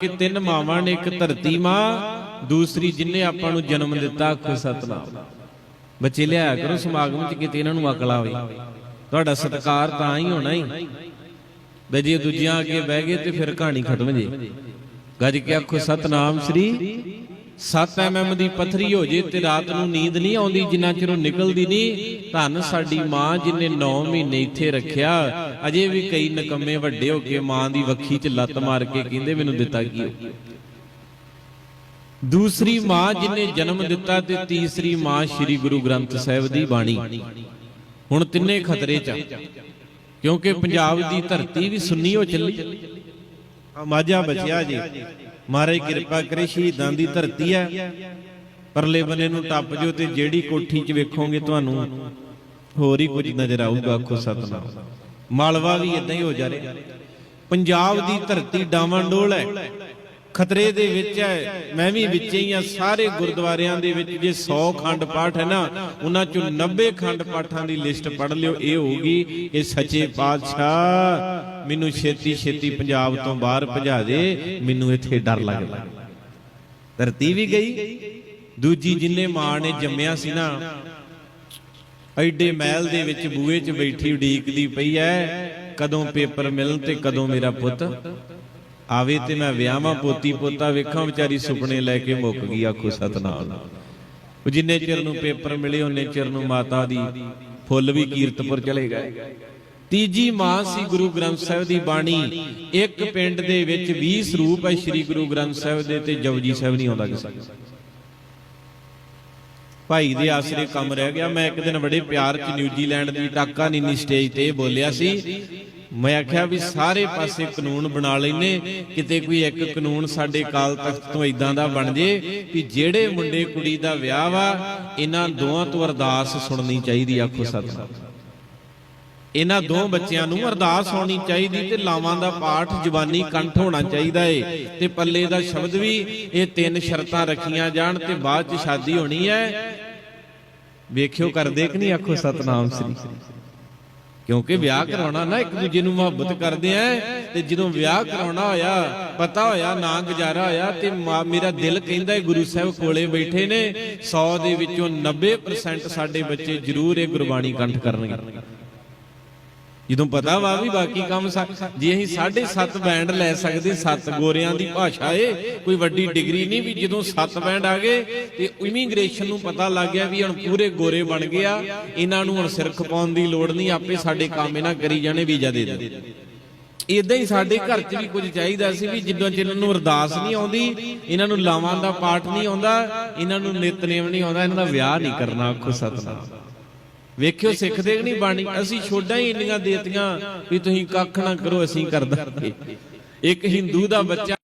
ਕਿ ਤਿੰਨ ਮਾਵਾਂ ਨੇ ਇੱਕ ਧਰਤੀ ਮਾਂ, ਦੂਸਰੀ ਜਿਨੇ ਆਪਾਂ ਨੂੰ ਜਨਮ ਦਿੱਤਾ ਆਖੋ ਸਤਨਾਮ। ਬੱਚੇ ਲਿਆਇਆ ਕਰੋ ਸਮਾਗਮ 'ਚ ਕਿਤੇ ਇਹਨਾਂ ਨੂੰ ਅਕਲ ਆਵੇ। ਤੁਹਾਡਾ ਸਤਿਕਾਰ ਤਾਂ ਹੀ ਹੋਣਾ ਹੀ ਬਈ ਜੇ ਦੂਜਿਆਂ ਅੱਗੇ ਬਹਿ ਗਏ ਤੇ ਫਿਰ ਕਹਾਣੀ ਖਤਮ ਜੇ। ਗੱਜ ਕੇ ਆਖੋ ਸਤਨਾਮ ਸ੍ਰੀ 7 ਐਮਐਮ ਦੀ ਪਥਰੀ ਹੋ ਜੇ ਤੇ ਰਾਤ ਨੂੰ ਨੀਂਦ ਨਹੀਂ ਆਉਂਦੀ, ਜਿੰਨਾ ਚਿਰ ਉਹ ਨਿਕਲਦੀ ਨਹੀਂ, ਧੰਨ ਸਾਡੀ ਮਾਂ ਜਿਨੇ 9 ਮਹੀਨੇ ਇੱਥੇ ਰੱਖਿਆ। ਅਜੇ ਵੀ ਕਈ ਨਕੰਮੇ ਵੱਡੇ ਹੋ ਕੇ ਮਾਂ ਦੀ ਵੱਖੀ 'ਚ ਲੱਤ ਮਾਰ ਕੇ ਕਹਿੰਦੇ, ਮੈਨੂੰ ਦਿੱਤਾ ਕੀ ਹੋ? ਦੂਸਰੀ ਮਾਂ ਜਿਨੇ ਜਨਮ ਦਿੱਤਾ ਤੇ ਤੀਸਰੀ ਮਾਂ ਸ੍ਰੀ ਗੁਰੂ ਗ੍ਰੰਥ ਸਾਹਿਬ ਦੀ ਬਾਣੀ। ਹੁਣ ਤਿੰਨੇ ਖਤਰੇ 'ਚ ਕਿਉਂਕਿ ਪੰਜਾਬ ਦੀ ਧਰਤੀ ਵੀ ਸੁੰਨੀ ਹੋ ਚੱਲੀ। ਮਾਝਾ ਬਚਿਆ ਜੀ। ਮਹਾਰਾਜ ਕਿਰਪਾ ਕਰੇ, ਸ਼ਹੀਦਾਂ ਦੀ ਧਰਤੀ ਹੈ ਪਰਲੇ ਬੰਨੇ ਨੂੰ ਟੱਪ ਜੋ ਤੇ ਜਿਹੜੀ ਕੋਠੀ 'ਚ ਵੇਖੋਗੇ ਤੁਹਾਨੂੰ ਹੋਰ ਹੀ ਕੁਝ ਨਜ਼ਰ ਆਊਗਾ, ਆਖੋ ਸਤਨਾਮ। ਮਾਲਵਾ ਵੀ ਇਦਾਂ ਹੀ ਹੋ ਜਾ ਰਿਹਾ। ਪੰਜਾਬ ਦੀ ਧਰਤੀ ਡਾਵਾਂਡੋਲ ਹੈ। ਖਤਰੇ ਦੇ ਵਿੱਚ ਹੈ। ਮੈਂ ਵੀ ਵਿੱਚ ਹੀ ਆ ਸਾਰੇ ਗੁਰਦੁਆਰਿਆਂ ਦੇ ਵਿੱਚ ਜੇ 100 ਖੰਡ ਪਾਠ ਹੈ ਨਾ, ਉਹਨਾਂ ਚੋਂ 90 ਖੰਡ ਪਾਠਾਂ ਦੀ ਲਿਸਟ ਪੜ੍ਹ ਲਿਓ, ਇਹ ਹੋਊਗੀ ਕਿ ਸੱਚੇ ਪਾਤਸ਼ਾਹ ਮੈਨੂੰ ਛੇਤੀ ਛੇਤੀ ਪੰਜਾਬ ਤੋਂ ਬਾਹਰ ਭਜਾ ਦੇ, ਮੈਨੂੰ ਇੱਥੇ ਡਰ ਲੱਗਦਾ। ਧਰਤੀ ਵੀ ਗਈ, ਦੂਜੀ ਜਿੰਨੇ ਮਾਂ ਨੇ ਜੰਮਿਆ ਸੀ ਨਾ, ਐਡੇ ਮਹਿਲ ਦੇ ਵਿੱਚ ਬੂਹੇ 'ਚ ਬੈਠੀ ਉਡੀਕਦੀ ਪਈ ਐ ਕਦੋਂ ਪੇਪਰ ਮਿਲਣ ਤੇ ਕਦੋਂ ਮੇਰਾ ਪੁੱਤ। ਆਵੇ ਤੇ ਮੈਂ ਵਿਆਹਾਂ ਪੋਤੀ ਪੋਤਾ ਵੇਖਾਂ, ਵਿਚਾਰੀ ਸੁਪਨੇ ਲੈ ਕੇ ਮੁੱਕ ਗਈ ਆਖੋ ਸਤਨਾਮ। ਉਹ ਜਿੰਨੇ ਚਿਰ ਨੂੰ ਪੇਪਰ ਮਿਲੇ, ਉਹਨੇ ਚਿਰ ਨੂੰ ਮਾਤਾ ਦੀ ਫੁੱਲ ਵੀ ਕੀਰਤਪੁਰ ਚਲੇ ਗਏ। ਤੀਜੀ ਮਾਂ ਸੀ ਗੁਰੂ ਗ੍ਰੰਥ ਸਾਹਿਬ ਦੀ ਬਾਣੀ। ਇੱਕ ਪਿੰਡ ਦੇ ਵਿੱਚ 20 ਸਰੂਪ ਹੈ ਸ੍ਰੀ ਗੁਰੂ ਗ੍ਰੰਥ ਸਾਹਿਬ ਦੇ ਤੇ ਜਪਜੀ ਸਾਹਿਬ ਨਹੀਂ ਆਉਂਦਾ ਕਿਸੇ ਭਾਈ ਦੇ ਆਸਰੇ ਕੰਮ ਰਹਿ ਗਿਆ। ਮੈਂ ਇੱਕ ਦਿਨ ਬੜੇ ਪਿਆਰ ਚ ਨਿਊਜ਼ੀਲੈਂਡ ਦੀ ਟਾਕਾ ਨੀਨੀ ਸਟੇਜ ਤੇ ਇਹ ਬੋਲਿਆ ਸੀ। ਮੈਂ ਆਖਿਆ ਵੀ ਸਾਰੇ ਪਾਸੇ ਕਾਨੂੰਨ ਬਣਾ ਲੈਨੇ, ਕਿਤੇ ਕੋਈ ਇੱਕ ਕਾਨੂੰਨ ਸਾਡੇ ਕਾਲ ਤਖਤ ਤੋਂ ਇਦਾਂ ਦਾ ਬਣ ਜੇ ਕਿ ਜਿਹੜੇ ਮੁੰਡੇ ਕੁੜੀ ਦਾ ਵਿਆਹ ਵਾ, ਇਹਨਾਂ ਦੋਵਾਂ ਤੋਂ ਅਰਦਾਸ ਸੁਣਨੀ ਚਾਹੀਦੀ ਆਖੋ ਸਤਿਨਾਮ। ਇਹਨਾਂ ਦੋ ਬੱਚਿਆਂ ਨੂੰ ਅਰਦਾਸ ਹੋਣੀ ਚਾਹੀਦੀ ਤੇ ਲਾਵਾਂ ਦਾ ਪਾਠ ਜ਼ਬਾਨੀ ਕੰਠ ਹੋਣਾ ਚਾਹੀਦਾ ਏ। ਤੇ ਪੱਲੇ ਦਾ ਸ਼ਬਦ ਵੀ ਇਹ ਤਿੰਨ ਸ਼ਰਤਾਂ ਰੱਖੀਆਂ ਜਾਣ ਤੇ ਬਾਅਦ ਚ ਸ਼ਾਦੀ ਹੋਣੀ ਹੈ। ਵੇਖਿਓ ਕਰਦੇ ਕਿ ਨਹੀਂ ਆਖੋ ਸਤਨਾਮ ਸ੍ਰੀ। ਕਿਉਂਕਿ ਵਿਆਹ ਕਰਾਉਣਾ ਨਾ ਇੱਕ ਦੂਜੇ ਨੂੰ ਮੁਹੱਬਤ ਕਰਦੇ ਆ ਤੇ ਜਦੋਂ ਵਿਆਹ ਕਰਾਉਣਾ ਹੋਇਆ ਪਤਾ ਹੋਇਆ ਨਾ ਗੁਜ਼ਾਰਾ ਹੋਇਆ ਤੇ ਮਾ- ਮੇਰਾ ਦਿਲ ਕਹਿੰਦਾ ਹੈ ਗੁਰੂ ਸਾਹਿਬ ਕੋਲੇ ਬੈਠੇ ਨੇ 100 ਦੇ ਵਿੱਚੋਂ 90% ਸਾਡੇ ਬੱਚੇ ਜ਼ਰੂਰ ਇਹ ਗੁਰਬਾਣੀ ਕੰਠ ਕਰਨਗੇ ਜਦੋਂ ਪਤਾ ਵਾ ਵੀ ਬਾਕੀ ਕੰਮ ਜੇ ਅਸੀਂ 7.5 ਬੈਂਡ ਲੈ ਸਕਦੇ, ਸੱਤ ਗੋਰਿਆਂ ਦੀ ਭਾਸ਼ਾ ਏ, ਕੋਈ ਵੱਡੀ ਡਿਗਰੀ ਨਹੀਂ ਵੀ ਜਦੋਂ 7 ਬੈਂਡ ਆ ਗਏ, ਤੇ ਇਮੀਗ੍ਰੇਸ਼ਨ ਨੂੰ ਪਤਾ ਲੱਗ ਗਿਆ ਵੀ ਹੁਣ ਪੂਰੇ ਗੋਰੇ ਬਣ ਗਿਆ ਇਹਨਾਂ ਨੂੰ ਹੁਣ ਸਿਰ ਖਪਾਉਣ ਦੀ ਲੋੜ ਨਹੀਂ, ਆਪੇ ਸਾਡੇ ਕੰਮ ਇਹਨਾਂ ਕਰੀ ਜਾਣੇ, ਵੀਜ਼ਾ ਦੇ ਦੇ ਇਦਾਂ ਹੀ ਸਾਡੇ ਘਰ 'ਚ ਵੀ ਕੁਝ ਚਾਹੀਦਾ ਸੀ ਵੀ ਜਿੱਦਾਂ ਜਿਹਨਾਂ ਨੂੰ ਅਰਦਾਸ ਨਹੀਂ ਆਉਂਦੀ, ਇਹਨਾਂ ਨੂੰ ਲਾਵਾਂ ਦਾ ਪਾਠ ਨਹੀਂ ਆਉਂਦਾ, ਇਹਨਾਂ ਨੂੰ ਨਿਤਨੇਮ ਨਹੀਂ ਆਉਂਦਾ, ਇਹਨਾਂ ਦਾ ਵਿਆਹ ਨਹੀਂ ਕਰਨਾ, ਆਖੋ ਸਤਨਾਮ। ਵੇਖਿਓ ਸਿੱਖਦੇ ਨਹੀਂ ਬਾਣੀ ਅਸੀਂ ਛੋਡਾਂ ਹੀ ਇੰਨੀਆਂ ਦੇਤੀਆਂ ਵੀ ਤੁਸੀਂ ਕੱਖ ਨਾ ਕਰੋ ਅਸੀਂ ਕਰ ਦਾਂਗੇ ਇੱਕ ਹਿੰਦੂ ਦਾ ਬੱਚਾ